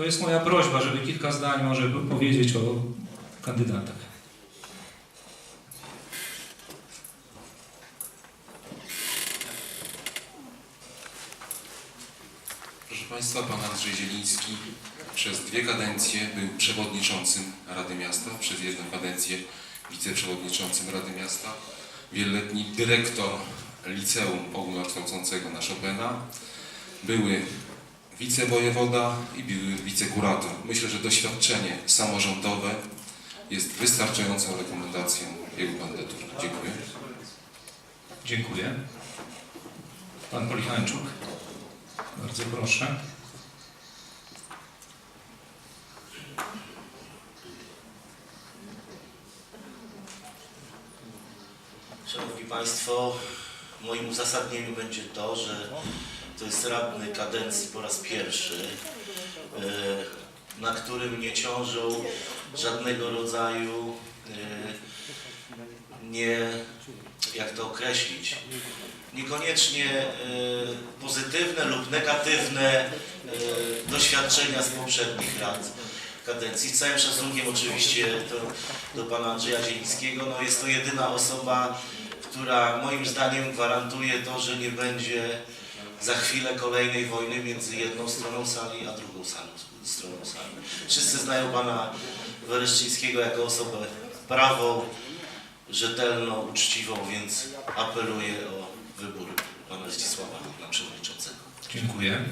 To jest moja prośba, żeby kilka zdań może powiedzieć o kandydatach. Proszę Państwa, Pan Andrzej Zieliński przez dwie kadencje był przewodniczącym Rady Miasta, przez jedną kadencję wiceprzewodniczącym Rady Miasta, wieloletni dyrektor liceum ogólnokształcącego na Chopina, były wicewojewoda i wicekurator. Myślę, że doświadczenie samorządowe jest wystarczającą rekomendacją jego kandydatury. Dziękuję. Dziękuję. Pan Polichańczuk. Bardzo proszę. Szanowni Państwo, moim uzasadnieniem będzie to, że to jest radny kadencji po raz pierwszy, e, na którym nie ciążą żadnego rodzaju e, nie, jak to określić, niekoniecznie e, pozytywne lub negatywne doświadczenia z poprzednich lat kadencji. Z całym szacunkiem oczywiście do, do pana Andrzeja Zielińskiego. No jest to jedyna osoba, która moim zdaniem gwarantuje to, że nie będzie za chwilę kolejnej wojny między jedną stroną sali a drugą salą, stroną sali. Wszyscy znają pana Wereszczyńskiego jako osobę prawą, rzetelną, uczciwą, więc apeluję o wybór pana Zdzisława na przewodniczącego. Dziękuję.